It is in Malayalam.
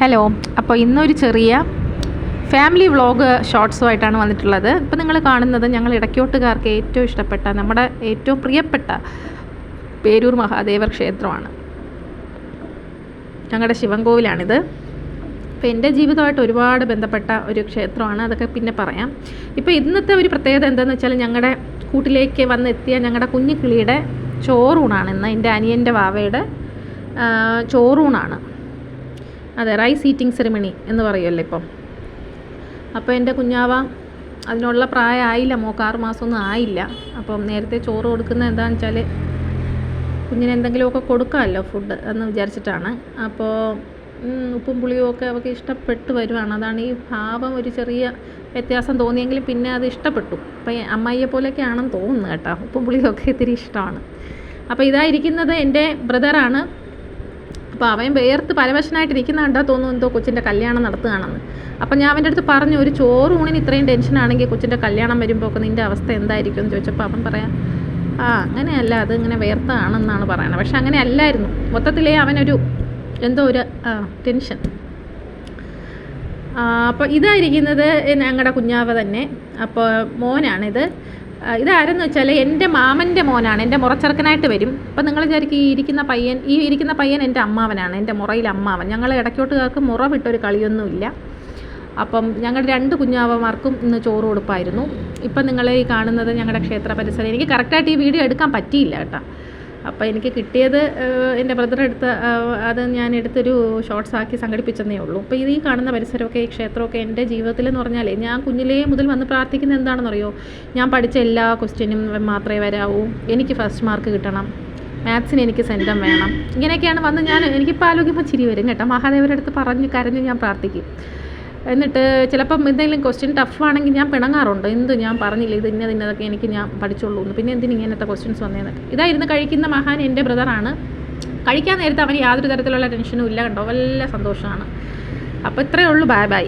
ഹലോ അപ്പോൾ ഇന്നൊരു ചെറിയ ഫാമിലി വ്ളോഗ് ഷോർട്സുമായിട്ടാണ് വന്നിട്ടുള്ളത്. ഇപ്പോൾ നിങ്ങൾ കാണുന്നത് ഞങ്ങൾ ഇടയ്ക്കോട്ടുകാർക്ക് ഏറ്റവും ഇഷ്ടപ്പെട്ട നമ്മുടെ ഏറ്റവും പ്രിയപ്പെട്ട പേരൂർ മഹാദേവർ ക്ഷേത്രമാണ്. ഞങ്ങളുടെ ശിവൻകോവിലാണിത് അപ്പോൾ എന്റെ ജീവിതമായിട്ട് ഒരുപാട് ബന്ധപ്പെട്ട ഒരു ക്ഷേത്രമാണ്. അതൊക്കെ പിന്നെ പറയാം. ഇപ്പോൾ ഇന്നത്തെ ഒരു പ്രത്യേകത എന്താണെന്ന് വെച്ചാൽ ഞങ്ങളുടെ കൂട്ടിലേക്ക് വന്നെത്തിയ ഞങ്ങളുടെ കുഞ്ഞു കിളിയുടെ ചോറൂണാണ് ഇന്ന്. എന്റെ അനിയന്റെ വാവയുടെ ചോറൂണാണ്. അതെ റൈസ് ഈറ്റിംഗ് സെറിമണി എന്ന് പറയുമല്ലോ ഇപ്പം? അപ്പോൾ എന്റെ കുഞ്ഞാവ അതിനുള്ള പ്രായമായില്ല മോക്ക് ആറ് മാസമൊന്നും ആയില്ല. അപ്പം നേരത്തെ ചോറ് കൊടുക്കുന്ന എന്താണെന്ന് വെച്ചാൽ കുഞ്ഞിന് എന്തെങ്കിലുമൊക്കെ കൊടുക്കാമല്ലോ ഫുഡ് എന്ന് വിചാരിച്ചിട്ടാണ്. അപ്പോൾ ഉപ്പും പുളിയും ഒക്കെ അവൾക്ക് ഇഷ്ടപ്പെട്ട് വരുവാണ്. അതാണ് ഈ ഭാവം ഒരു ചെറിയ വ്യത്യാസം തോന്നിയെങ്കിലും പിന്നെ അത് ഇഷ്ടപ്പെട്ടു. അപ്പം അമ്മായിയെ പോലെയൊക്കെ ആണെന്ന് തോന്നുന്നു കേട്ടോ. ഉപ്പും പുളിയും ഒക്കെ ഇത്തിരി ഇഷ്ടമാണ്. അപ്പോൾ ഇതായിരിക്കുന്നത് എന്റെ ബ്രദറാണ് അപ്പോൾ അവൻ വേർത്ത് പരവശനായിട്ടിരിക്കുന്ന കണ്ടാൽ തോന്നുന്നു എന്തോ കൊച്ചിന്റെ കല്യാണം നടത്തുകയാണെന്ന്. അപ്പം ഞാൻ അവന്റെ അടുത്ത് പറഞ്ഞു ഒരു ചോറ് ഊണിന് ഇത്രയും ടെൻഷനാണെങ്കിൽ കൊച്ചിന്റെ കല്യാണം വരുമ്പോൾ ഒക്കെ നിന്റെ അവസ്ഥ എന്തായിരിക്കും? എന്ന് ചോദിച്ചപ്പോൾ അവൻ പറയാം ആ അങ്ങനെയല്ല അത് ഇങ്ങനെ വേർത്തതാണെന്നാണ് പറയുന്നത് പക്ഷെ അങ്ങനെ അല്ലായിരുന്നു. മൊത്തത്തിലേ അവനൊരു എന്തോ ഒരു ടെൻഷൻ അപ്പോൾ ഇതായിരിക്കുന്നത് ഞങ്ങളുടെ കുഞ്ഞാവ തന്നെ. അപ്പോൾ മോനാണിത്. ഇതാരെന്ന് വെച്ചാൽ എന്റെ മാമന്റെ മോനാണ് എന്റെ മുറച്ചെറുക്കനായിട്ട് വരും. അപ്പം നിങ്ങൾ വിചാരിക്കും ഈ ഇരിക്കുന്ന പയ്യൻ ഈ ഇരിക്കുന്ന പയ്യൻ എന്റെ അമ്മാവനാണ് എന്റെ മുറയിൽ അമ്മാവൻ. ഞങ്ങൾ ഇടയ്ക്കോട്ടുകാർക്ക് മുറ വിട്ടൊരു കളിയൊന്നുമില്ല. അപ്പം ഞങ്ങളുടെ രണ്ട് കുഞ്ഞാവമാർക്കും ഇന്ന് ചോറ് കൊടുപ്പായിരുന്നു. ഇപ്പം നിങ്ങളെ ഈ കാണുന്നത് ഞങ്ങളുടെ ക്ഷേത്ര പരിസരം. എനിക്ക് കറക്റ്റായിട്ട് ഈ വീഡിയോ എടുക്കാൻ പറ്റിയില്ല കേട്ടോ. അപ്പോൾ എനിക്ക് കിട്ടിയത് എന്റെ ബ്രദർ എടുത്ത അത് ഞാൻ എടുത്തൊരു ഷോർട്സ് ആക്കി സംഘടിപ്പിച്ചെന്നേ ഉള്ളൂ. അപ്പോൾ ഇത് ഈ കാണുന്ന പരിസരമൊക്കെ ഈ ക്ഷേത്രമൊക്കെ എന്റെ ജീവിതത്തിലെന്ന് പറഞ്ഞാലേ ഞാൻ കുഞ്ഞിലേ മുതൽ വന്ന് പ്രാർത്ഥിക്കുന്നത് എന്താണെന്നറിയോ? ഞാൻ പഠിച്ച എല്ലാ ക്വസ്റ്റ്യനും മാത്രമേ വരാവൂ. എനിക്ക് ഫസ്റ്റ് മാർക്ക് കിട്ടണം. മാത്സിന് എനിക്ക് സെന്റം വേണം. ഇങ്ങനെയൊക്കെയാണ് വന്ന് ഞാൻ എനിക്കിപ്പോൾ ആലോചിക്കുമ്പോൾ ചിരി വരും കേട്ടോ. മഹാദേവരുടെ അടുത്ത് പറഞ്ഞ് കരഞ്ഞ് ഞാൻ പ്രാർത്ഥിക്കും. എന്നിട്ട് ചിലപ്പം എന്തെങ്കിലും ക്വസ്റ്റ്യൻ ടഫ് ആണെങ്കിൽ ഞാൻ പിണങ്ങാറുണ്ട്. എന്ത് ഞാൻ പറഞ്ഞില്ല ഇത് ഇന്നത് ഇന്നതൊക്കെ എനിക്ക് ഞാൻ പഠിച്ചുള്ളൂ എന്ന്. പിന്നെ എന്തിന് ഇങ്ങനത്തെ ക്വസ്റ്റ്യൻസ് വന്നതെന്നൊക്കെ ഇതായിരുന്നു കഴിക്കുന്ന മഹാൻ എന്റെ ബ്രദറാണ് കഴിക്കാൻ നേരത്തെ അവന് യാതൊരു തരത്തിലുള്ള ടെൻഷനും ഇല്ല കണ്ടോ? വല്ല സന്തോഷമാണ്. അപ്പോൾ ഇത്രയേ ഉള്ളൂ. Bye bye